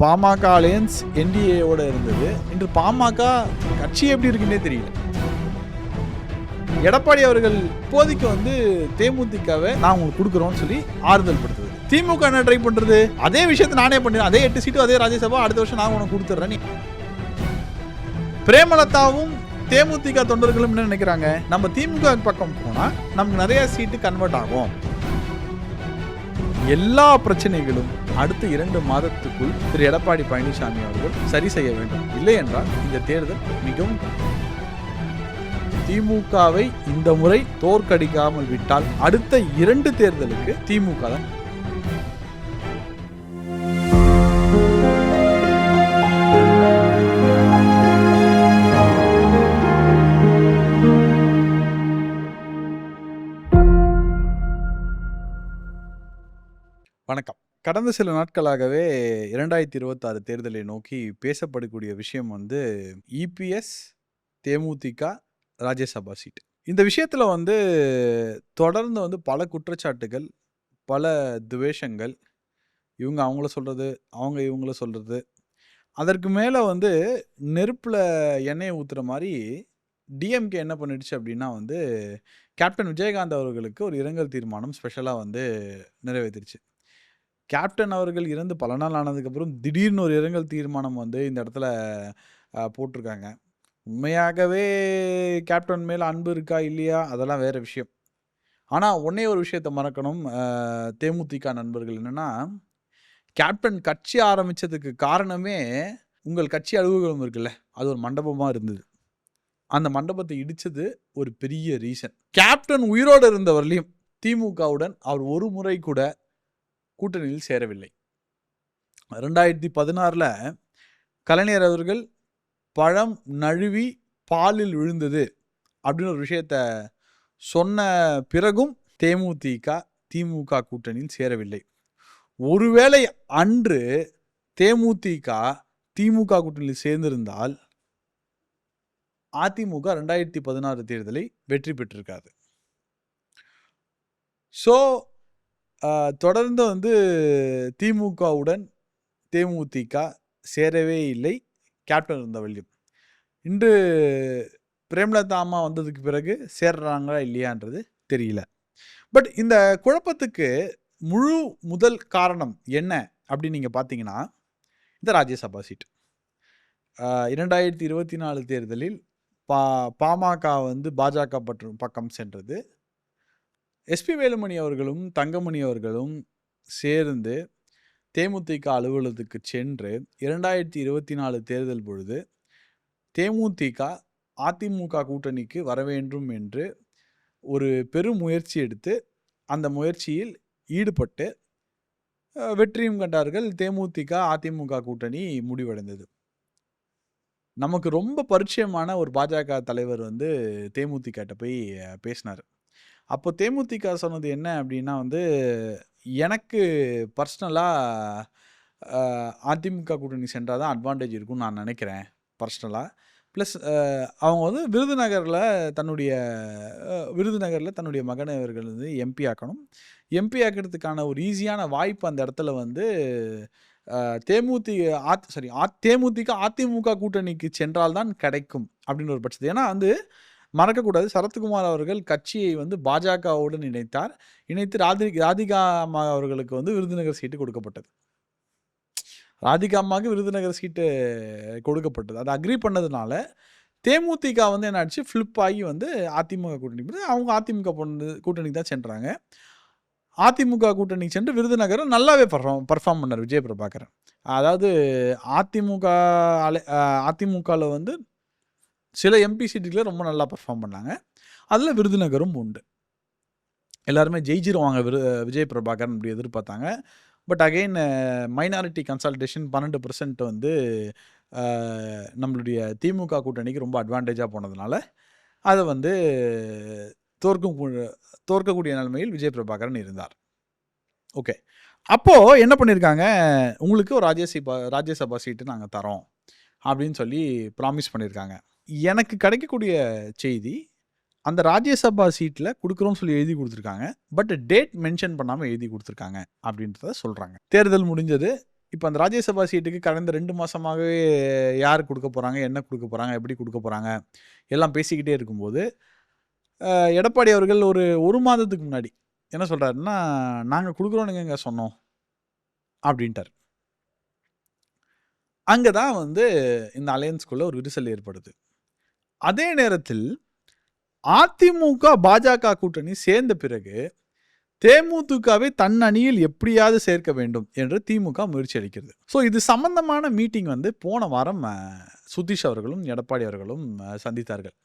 PMK alliance என்டிஏவோட இருந்தது. இன்று பாமக கட்சி எப்படி இருக்குன்னே தெரியல. எடப்பாடி அவர்கள் இப்போதைக்கு வந்து தேமுதிகவை நான் உங்களுக்கு கொடுக்குறோம்னு சொல்லி ஆறுதல் படுத்துது. திமுக என்ன ட்ரை பண்றது? அதே விஷயத்தை நானே பண்ணுறேன் அதே எட்டு சீட்டும் அதே ராஜ்யசபா அடுத்த வருஷம் நான் உனக்கு கொடுத்துட்றேன். பிரேமலதாவும் தேமுதிக தொண்டர்களும் என்ன நினைக்கிறாங்க? நம்ம திமுக பக்கம் போனா நமக்கு நிறைய சீட்டு கன்வெர்ட் ஆகும். எல்லா பிரச்சனைகளும் அடுத்த இரண்டு மாதத்துக்குள் திரு எடப்பாடி பழனிசாமி அவர்கள் சரி செய்ய வேண்டும். இல்லை என்றால் இந்த தேர்தல் மிகவும் திமுகவை இந்த முறை தோற்கடிக்காமல் விட்டால் அடுத்த இரண்டு தேர்தலுக்கு திமுக தான் வணக்கம். கடந்த சில நாட்களாகவே இரண்டாயிரத்தி இருபத்தாறு தேர்தலை நோக்கி பேசப்படக்கூடிய விஷயம் வந்து இபிஎஸ் தேமுதிக ராஜ்யசபா சீட் இந்த விஷயத்தில் வந்து தொடர்ந்து வந்து பல குற்றச்சாட்டுகள் பல துவேஷங்கள் இவங்க அவங்கள சொல்கிறது அவங்க இவங்கள சொல்கிறது அதற்கு மேலே வந்து நெருப்பில் எண்ணெயை ஊற்றுற மாதிரி டிஎம்கே என்ன பண்ணிடுச்சு அப்படின்னா வந்து கேப்டன் விஜயகாந்த் அவர்களுக்கு ஒரு இரங்கல் தீர்மானம் ஸ்பெஷலாக வந்து நிறைவேற்றிருச்சு. கேப்டன் அவர்கள் இறந்து பல நாள் ஆனதுக்கப்புறம் திடீர்னு ஒரு இரங்கல் தீர்மானம் வந்து இந்த இடத்துல போட்டிருக்காங்க. உண்மையாகவே கேப்டன் மேலே அன்பு இருக்கா இல்லையா? அதெல்லாம் வேற விஷயம். ஆனால் ஒன்றே ஒரு விஷயத்தை மறக்கணும் தேமுதிக நண்பர்கள் என்னென்னா கேப்டன் கட்சி ஆரம்பித்ததுக்கு காரணமே உங்கள் கட்சி அலுவலகம் இருக்குல்ல அது ஒரு மண்டபமாக இருந்தது. அந்த மண்டபத்தை இடித்தது ஒரு பெரிய ரீசன். கேப்டன் உயிரோடு இருந்தவரையும் திமுகவுடன் அவர் ஒரு முறை கூட கூட்டணியில் சேரவில்லை. ரெண்டாயிரத்தி பதினாறில் கலைஞர் அவர்கள் பழம் நழுவி பாலில் விழுந்தது அப்படின்னு ஒரு விஷயத்த சொன்ன பிறகும் தேமுதிக திமுக கூட்டணியில் சேரவில்லை. ஒருவேளை அன்று தேமுதிக திமுக கூட்டணியில் சேர்ந்திருந்தால் அதிமுக ரெண்டாயிரத்தி பதினாறு தேர்தலை வெற்றி பெற்றிருக்காது. ஸோ தொடர்ந்து வந்து திமுகவுடன் தேமுதிக சேரவே இல்லை. கேப்டன் இருந்த வழியும் இன்று பிரேமலதா அம்மா வந்ததுக்கு பிறகு சேர்றாங்களா இல்லையான்றது தெரியல. பட் இந்த குழப்பத்துக்கு முழு முதல் காரணம் என்ன அப்படின்னு நீங்கள் பார்த்தீங்கன்னா இந்த ராஜ்யசபா சீட். இரண்டாயிரத்தி இருபத்தி நாலு தேர்தலில் பா பாமக வந்து பாஜக பற்று பக்கம் சென்றது. எஸ்பி வேலுமணி அவர்களும் தங்கமணி அவர்களும் சேர்ந்து தேமுதிக அலுவலகத்துக்கு சென்று இரண்டாயிரத்தி இருபத்தி நாலு தேர்தல் பொழுது தேமுதிக அதிமுக கூட்டணிக்கு வர வேண்டும் என்று ஒரு பெரும் முயற்சி எடுத்து அந்த முயற்சியில் ஈடுபட்டு வெற்றியும் கண்டார்கள். தேமுதிக அதிமுக கூட்டணி முடிவடைந்தது. நமக்கு ரொம்ப பரிச்சயமான ஒரு பாஜக தலைவர் வந்து தேமுதிகட்ட போய் பேசினார். அப்போ தேமுதிக சொன்னது என்ன அப்படின்னா வந்து எனக்கு பர்சனலாக அதிமுக கூட்டணி சென்றால் தான் அட்வான்டேஜ் இருக்கும்னு நான் நினைக்கிறேன் பர்சனலாக ப்ளஸ் அவங்க வந்து விருதுநகரில் தன்னுடைய விருதுநகரில் தன்னுடைய மகனை அவர்கள் வந்து எம்பி ஆக்கணும். எம்பி ஆக்கிறதுக்கான ஒரு ஈஸியான வாய்ப்பு அந்த இடத்துல வந்து தேமுதி தேமுதிக ஆத் சாரி ஆ தேமுதிக அதிமுக கூட்டணிக்கு சென்றால் தான் கிடைக்கும் அப்படின்னு ஒரு பட்சத்து. ஏன்னா வந்து மறக்கக்கூடாது. சரத்குமார் அவர்கள் கட்சியை வந்து பாஜகவுடன் இணைத்தார். இணைத்து ராதி ராதிகா அம்மா அவர்களுக்கு வந்து விருதுநகர் சீட்டு கொடுக்கப்பட்டது. ராதிகா அம்மாவுக்கு விருதுநகர் சீட்டு கொடுக்கப்பட்டது. அதை அக்ரி பண்ணதுனால தேமுதிக வந்து என்ன ஆச்சு ஃப்ளிப் ஆகி வந்து அதிமுக கூட்டணி. அவங்க அதிமுக பொண்ணு கூட்டணிக்கு தான் சென்றாங்க. அதிமுக கூட்டணி சென்று விருதுநகரை நல்லாவே பர்ஃபார்ம் பர்ஃபார்ம் பண்ணார் விஜய பிரபாகரன் அதாவது அதிமுக அலை அதிமுகவில் வந்து சில எம்பி சீட்டுகளை ரொம்ப நல்லா பர்ஃபார்ம் பண்ணாங்க. அதில் விருதுநகரும் உண்டு. எல்லாருமே ஜெயிச்சிருவாங்க விரு விஜய் பிரபாகரன் அப்படி எதிர்பார்த்தாங்க. பட் அகெயின் மைனாரிட்டி கன்சல்டேஷன் பன்னெண்டு பர்சன்ட் வந்து நம்மளுடைய திமுக கூட்டணிக்கு ரொம்ப அட்வான்டேஜாக போனதுனால அதை வந்து தோற்கும் தோற்கக்கூடிய நிலைமையில் விஜய் பிரபாகரன் இருந்தார். ஓகே அப்போது என்ன பண்ணியிருக்காங்க உங்களுக்கு ஒரு ராஜ்யசபா ராஜ்யசபா சீட்டு நாங்கள் தரோம். அப்படின்னு சொல்லி ப்ராமிஸ் பண்ணியிருக்காங்க எனக்கு கிடைக்கக்கூடிய செய்தி அந்த ராஜ்யசபா சீட்டில் கொடுக்குறோம்னு சொல்லி எழுதி கொடுத்துருக்காங்க. பட் டேட் மென்ஷன் பண்ணாமல் எழுதி கொடுத்துருக்காங்க அப்படின்றத சொல்கிறாங்க தேர்தல் முடிஞ்சது. இப்போ அந்த ராஜ்யசபா சீட்டுக்கு கடந்த ரெண்டு மாதமாகவே யார் கொடுக்க போகிறாங்க என்ன கொடுக்க போகிறாங்க எப்படி கொடுக்க போகிறாங்க எல்லாம் பேசிக்கிட்டே இருக்கும்போது எடப்பாடி அவர்கள் ஒரு ஒரு மாதத்துக்கு முன்னாடி என்ன சொல்கிறாருன்னா நாங்கள் கொடுக்குறோனுங்க இங்கே சொன்னோம். அப்படின்ட்டார். அங்கே தான் வந்து இந்த அலையன்ஸ்குள்ளே ஒரு விரிசல் ஏற்படுது. அதே நேரத்தில் அதிமுக பாஜக கூட்டணி சேர்ந்த பிறகு தேமுதிகவை தன் அணியில் எப்படியாவது சேர்க்க வேண்டும் என்று திமுக முயற்சி அளிக்கிறது. ஸோ இது சம்பந்தமான மீட்டிங் வந்து போன வாரம் சுதீஷ் அவர்களும் எடப்பாடி அவர்களும் சந்தித்தார்கள்.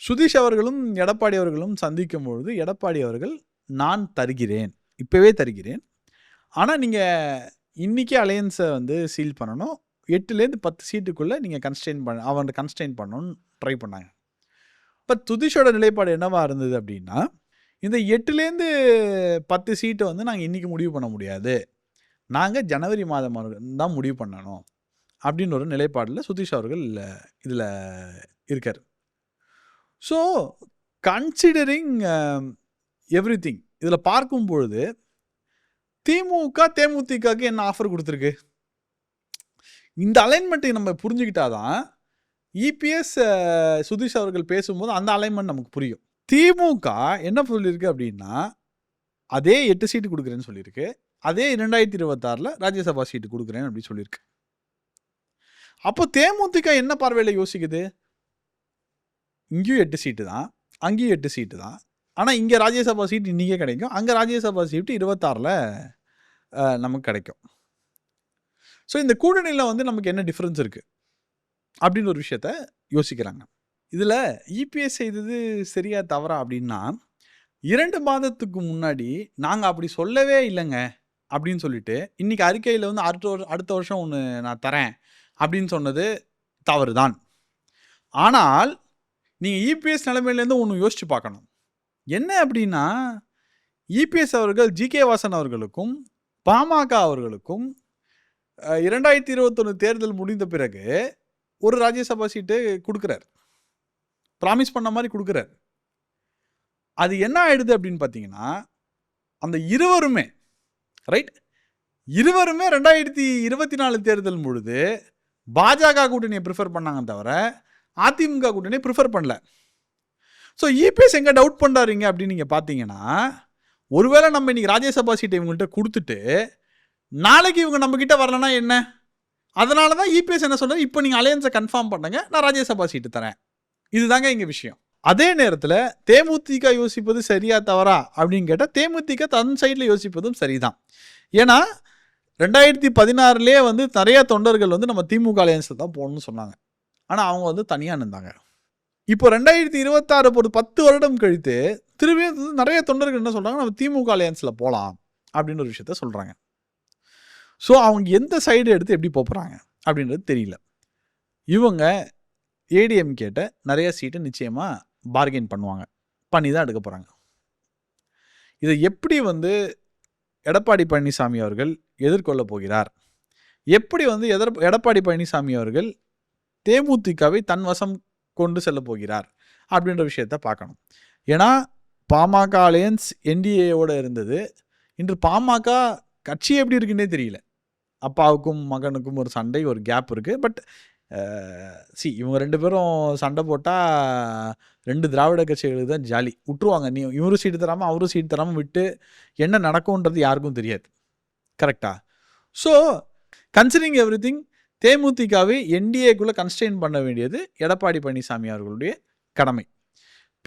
சுதீஷ் அவர்களும் எடப்பாடி அவர்களும் சந்திக்கும் பொழுது எடப்பாடி அவர்கள் நான் தருகிறேன். இப்போவே தருகிறேன். ஆனால் நீங்கள் இன்றைக்கே அலையன்ஸை வந்து சீல் பண்ணணும். எட்டுலேருந்து பத்து சீட்டுக்குள்ளே நீங்கள் கன்ஸ்டெயின் பண்ண அவன் கன்ஸ்டெயின் பண்ணணும்னு ட்ரை பண்ணாங்க. இப்போ துதிஷோட நிலைப்பாடு என்னவாக இருந்தது அப்படின்னா இந்த எட்டுலேருந்து பத்து சீட்டை வந்து நாங்கள் இன்றைக்கி முடிவு பண்ண முடியாது. நாங்கள் ஜனவரி மாதம் தான் முடிவு பண்ணணும் அப்படின்னு ஒரு நிலைப்பாடில் சுதீஷ் அவர்கள் இதில் இருக்கார். ஸோ கன்சிடரிங் எவ்ரி திங் இதில் பார்க்கும் பொழுது திமுக தேமுதிகக்கு என்ன ஆஃபர் கொடுத்துருக்கு? இந்த அலைன்மெண்ட்டை நம்ம புரிஞ்சுக்கிட்டாதான் இபிஎஸ் சுதீஷ் அவர்கள் பேசும்போது அந்த அலைன்மெண்ட் நமக்கு புரியும். திமுக என்ன சொல்லியிருக்கு அப்படின்னா அதே எட்டு சீட்டு கொடுக்குறேன்னு சொல்லியிருக்கு. அதே இரண்டாயிரத்தி இருபத்தாறில் ராஜ்யசபா சீட்டு கொடுக்குறேன் அப்படின்னு சொல்லியிருக்கு. அப்போ தேமுதிக என்ன பார்வையில் யோசிக்குது? இங்கேயும் எட்டு சீட்டு தான் அங்கேயும் எட்டு சீட்டு தான். ஆனால் இங்கே ராஜ்யசபா சீட் இன்றைக்கே கிடைக்கும். அங்கே ராஜ்யசபா சீட்டு இருபத்தாறில் நமக்கு கிடைக்கும். ஸோ இந்த கூட்டணியில் வந்து நமக்கு என்ன டிஃப்ரென்ஸ் இருக்குது அப்படின்னு ஒரு விஷயத்த யோசிக்கிறாங்க. இதில் இபிஎஸ் செய்தது சரியா தவறா அப்படின்னா இரண்டு மாதத்துக்கு முன்னாடி நாங்கள் அப்படி சொல்லவே இல்லைங்க அப்படின்னு சொல்லிட்டு இன்னைக்கு அறிக்கையில் வந்து அடுத்த வருஷம் அடுத்த வருஷம் ஒன்று நான் தரேன் அப்படின்னு சொன்னது தவறு தான் ஆனால் நீங்கள் இபிஎஸ் நிலைமையிலேருந்து ஒன்று யோசிச்சு பார்க்கணும். என்ன அப்படின்னா இபிஎஸ் அவர்கள் ஜி கே வாசன் அவர்களுக்கும் பாமக அவர்களுக்கும் இரண்டாயிரத்தி இருபத்தொன்று தேர்தல் முடிந்த பிறகு ஒரு ராஜ்யசபா சீட்டு கொடுக்குறார். ப்ராமிஸ் பண்ண மாதிரி கொடுக்குறார். அது என்ன ஆயிடுது அப்படின்னு பார்த்தீங்கன்னா அந்த இருவருமே ரைட் இருவருமே ரெண்டாயிரத்தி இருபத்தி நாலு தேர்தல் பொழுது பாஜக கூட்டணியை ப்ரிஃபர் பண்ணாங்க தவிர அதிமுக கூட்டணியை ப்ரிஃபர் பண்ணல. ஸோ இபிஎஸ் எங்கே டவுட் பண்ணுறாருங்க அப்படின்னு நீங்கள் பார்த்தீங்கன்னா ஒருவேளை நம்ம இன்றைக்கி ராஜ்யசபா சீட்டை இவங்கள்ட்ட கொடுத்துட்டு நாளைக்கு இவங்க நம்மக்கிட்ட வரலனா என்ன? அதனால தான் இபிஎஸ் என்ன சொல்றாரு? இப்போ நீங்கள் அலையன்ஸை கன்ஃபார்ம் பண்ணுங்க. நான் ராஜ்யசபா சீட்டு தரேன். இதுதாங்க இங்கே விஷயம். அதே நேரத்தில் தேமுதிக யோசிப்பது சரியா தவறா? அப்படின்னு கேட்டால் தேமுதிக தன் சைடில் யோசிப்பதும் சரிதான். ஏன்னா ரெண்டாயிரத்தி பதினாறுலேயே வந்து நிறைய தொண்டர்கள் வந்து நம்ம திமுக அலையன்ஸில் தான் போகணும்னு சொன்னாங்க. ஆனால் அவங்க வந்து தனியாக நின்றாங்க இப்போ ரெண்டாயிரத்தி இருபத்தாறு ஒரு பத்து வருடம் கழித்து திரும்பியும் நிறைய தொண்டர்கள் என்ன சொல்கிறாங்க நம்ம திமுக அலையன்ஸில் போகலாம் அப்படின்னு ஒரு விஷயத்த சொல்கிறாங்க ஸோ அவங்க எந்த சைடு எடுத்து எப்படி போகிறாங்க அப்படின்றது தெரியல. இவங்க ஏடிஎம் கேட்ட நிறைய சீட்டை நிச்சயமாக பார்கெயின் பண்ணுவாங்க. பண்ணி தான் எடுக்க போகிறாங்க இதை எப்படி வந்து எடப்பாடி பழனிசாமி அவர்கள் எதிர்கொள்ள போகிறார்? எப்படி வந்து எதிர் எடப்பாடி பழனிசாமி அவர்கள் தேமுதிகவை தன் வசம் கொண்டு செல்ல போகிறார் அப்படின்ற விஷயத்த பார்க்கணும். ஏன்னா பாமக அலையன்ஸ் என்டிஏயோடு இருந்தது. இன்று பாமக கட்சி எப்படி இருக்குன்னே தெரியல. அப்பாவுக்கும் மகனுக்கும் ஒரு சண்டை ஒரு கேப் இருக்குது பட் சி இவங்க ரெண்டு பேரும் சண்டை போட்டால் ரெண்டு திராவிட கட்சிகளுக்கு தான் ஜாலி. விட்டுருவாங்க. நீ இவரும் சீட்டு தராமல் அவரும் சீட்டு தராமல் விட்டு என்ன நடக்கும்ன்றது யாருக்கும் தெரியாது. கரெக்டா ஸோ கன்சிடரிங் எவ்ரி திங் தேமுதிகவை என்டிஏக்குள்ளே கன்ஸ்டெயின் பண்ண வேண்டியது எடப்பாடி பழனிசாமி அவர்களுடைய கடமை.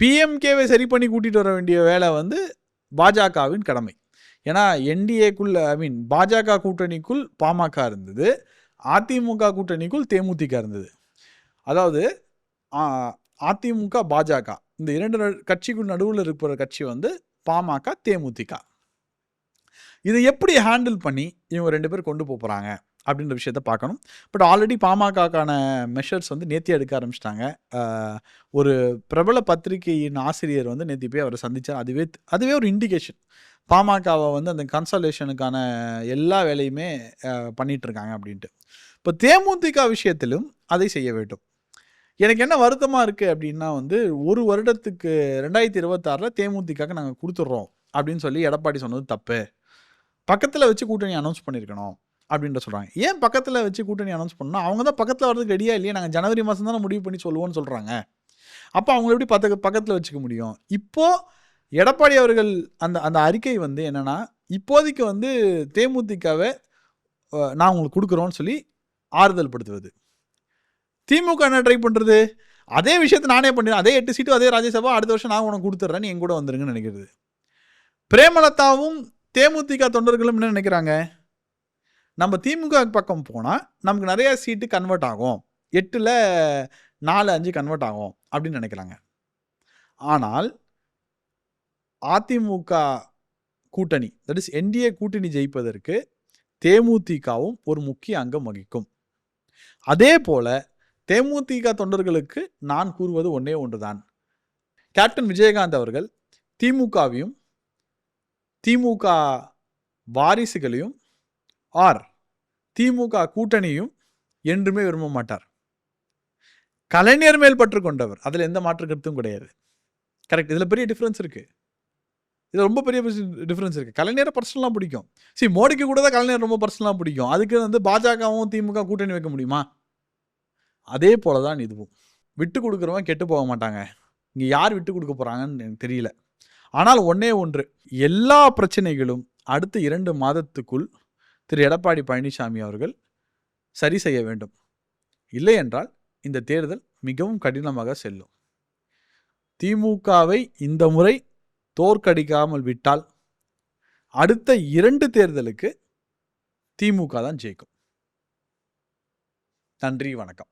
பிஎம்கேவை சரி பண்ணி கூட்டிகிட்டு வர வேண்டிய வேலை வந்து பாஜகவின் கடமை. ஏன்னா என்டிஏக்குள்ள ஐ மீன் பாஜக கூட்டணிக்குள் பாமக இருந்தது. அதிமுக கூட்டணிக்குள் தேமுதிக இருந்தது. அதாவது அதிமுக பாஜக. இந்த இரண்டு கட்சிக்குள் நடுவில் இருக்கிற கட்சி வந்து பாமக தேமுதிக. இதை எப்படி ஹேண்டில் பண்ணி இவங்க ரெண்டு பேர் கொண்டு போகிறாங்க அப்படின்ற விஷயத்த பார்க்கணும். பட் ஆல்ரெடி பாமகக்கான மெஷர்ஸ் வந்து நேத்தி எடுக்க ஆரம்பிச்சிட்டாங்க. ஒரு பிரபல பத்திரிகையின் ஆசிரியர் வந்து நேத்தி போய் அவரை சந்தித்தார் அதுவே அதுவே ஒரு இண்டிகேஷன் பாமகவை வந்து அந்த கன்சல்டேஷனுக்கான எல்லா வேலையுமே பண்ணிகிட்ருக்காங்க அப்படின்ட்டு. இப்போ தேமுதிக விஷயத்திலும் அதை செய்ய வேண்டும். எனக்கு என்ன வருத்தமாக இருக்குது அப்படின்னா வந்து ஒரு வருடத்துக்கு ரெண்டாயிரத்தி இருபத்தாறில் தேமுதிகக்கு நாங்கள் கொடுத்துட்றோம் அப்படின்னு சொல்லி எடப்பாடி சொன்னது தப்பு. பக்கத்தில் வச்சு கூட்டணி அனௌன்ஸ் பண்ணியிருக்கணும். அப்படின்ற சொல்கிறாங்க ஏன் பக்கத்தில் வச்சு கூட்டணி அனௌன்ஸ் பண்ணணும் அவங்க தான் பக்கத்தில் வரதுக்கு ரெடியாக இல்லையா? நாங்கள் ஜனவரி மாதம் தானே முடிவு பண்ணி சொல்லுவோம்னு சொல்கிறாங்க அப்போ அவங்க எப்படி பத்த பக்கத்தில் வச்சுக்க முடியும்? இப்போது எடப்பாடி அவர்கள் அந்த அந்த அறிக்கை வந்து என்னென்னா இப்போதைக்கு வந்து தேமுதிகவை நான் உங்களுக்கு கொடுக்குறோன்னு சொல்லி ஆறுதல் படுத்துவது. திமுக என்ன ட்ரை பண்ணுறது அதே விஷயத்தை நானே பண்ணிடுறேன். அதே எட்டு சீட்டு அதே ராஜ்யசபா அடுத்த வருஷம் நான் உனக்கு கொடுத்துட்றேன் நீ என் கூட வந்துருங்கன்னு நினைக்கிறது. பிரேமலதாவும் தேமுதிக தொண்டர்களும் என்ன நினைக்கிறாங்க? நம்ம திமுக பக்கம் போனால் நமக்கு நிறைய சீட்டு கன்வெர்ட் ஆகும். எட்டில் நாலு அஞ்சு கன்வெர்ட் ஆகும் அப்படின்னு நினைக்கிறாங்க. ஆனால் அதிமுக கூட்டணி தட் இஸ் என்டிஏ கூட்டணி ஜெயிப்பதற்கு தேமுதிகவும் ஒரு முக்கிய அங்கம் வகிக்கும். அதே போல தேமுதிக தொண்டர்களுக்கு நான் கூறுவது ஒன்றே ஒன்றுதான். கேப்டன் விஜயகாந்த் அவர்கள் திமுகவையும் திமுக வாரிசுகளையும் ஆர். திமுக கூட்டணியும் என்றுமே விரும்ப மாட்டார். கலைஞர் மேல் பற்று கொண்டவர். அதில் எந்த மாற்று கருத்தும் கிடையாது. கரெக்ட் இதில் பெரிய டிஃப்ரென்ஸ் இருக்குது இது ரொம்ப பெரிய டிஃப்ரென்ஸ் இருக்குது கலைஞரை பர்சனலாக பிடிக்கும். சரி மோடிக்கு கூட தான் கலைஞர் ரொம்ப பர்சனலாக பிடிக்கும். அதுக்கு வந்து பாஜகவும் திமுக கூட்டணி வைக்க முடியுமா? அதே போல தான் இதுவும். விட்டு கொடுக்குறவன் கெட்டு போக மாட்டாங்க. இங்கே யார் விட்டு கொடுக்க போகிறாங்கன்னு எனக்கு தெரியல. ஆனால் ஒன்றே ஒன்று. எல்லா பிரச்சனைகளும் அடுத்த இரண்டு மாதத்துக்குள் திரு எடப்பாடி பழனிசாமி அவர்கள் சரி செய்ய வேண்டும். இல்லை என்றால் இந்த தேர்தல் மிகவும் கடினமாக செல்லும். திமுகவை இந்த முறை தோற்கடிக்காமல் விட்டால் அடுத்த இரண்டு தேர்தலுக்கு திமுக தான் ஜெயிக்கும். நன்றி வணக்கம்.